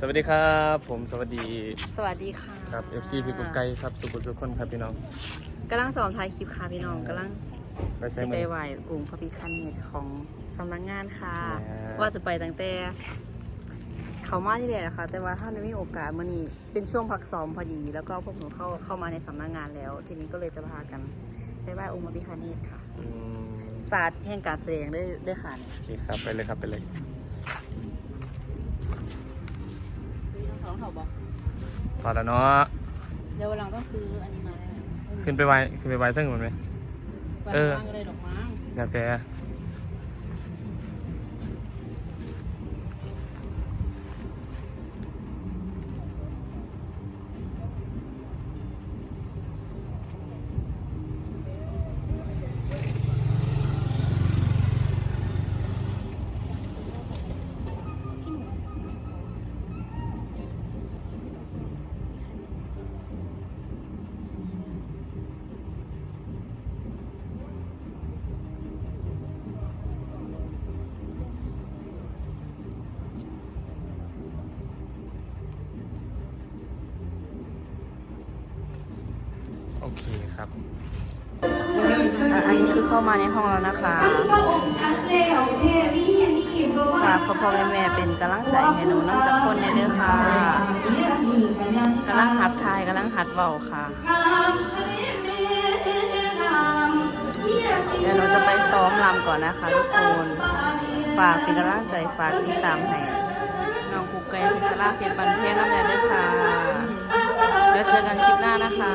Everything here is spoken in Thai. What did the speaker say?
สวัสดีครับ ผมสวัสดีสวัสดีค่ะครับ FC พี่กุ๊กไก่ครับสุขุมสุขคนครับพี่น้องกำลังสอนถ่ายคลิปค่ะพี่น้องกำลังไปใส่สิมืไปอ ไหวองค์พระพิฆเนศของสำนักงานค่ะ แหม ว่าจะไปตั้งแต่เขามาที่แรกนะคะแต่ว่าถ้าไม่มีโอกาสมื่อนี้เป็นช่วงพักซ้อมพอดี แล้วก็พวกหนูเข้าเข้ามาในสำนักงานแล้ว ทีนี้ก็เลยจะพากันไปไหว้องค์พระพิฆเนศค่ะอืมศาสตร์แห่งการแสดงได้ได้ค่ะเนี่ยโอเคครับไปเลยครับไปเลย ต้องเขาบอกพอแล้วเนาะเดี๋ยววันหลังต้องซื้ออันนี้มาแน่ขึ้นไปไว้ขึ้นไปไว้ทั้งหมดไหมวันเออล่างก็ได้ดอกไม้แล้วแต่ เคครับอันนี้คือเข้ามาในห้องแล้วนะคะพระองค์ทันแล้วเทวีนี่บ่ฝากพ่อพ่อแม่แม่เป็นกำลังใจให้หนูน้ำจากคนในเด้อค่ะกำลังหัดทายกำลังหัดเว้าค่ะเดี๋ยวหนูจะไปซ้อมรำก่อนนะคะทุกคนฝากเป็นกำลังใจฝากติดตามให้น้องกุ๊กไก่พิศราเพชรบันเทศน้ำแดงด้วยค่ะเดี๋ยวเจอกันคลิปหน้านะคะ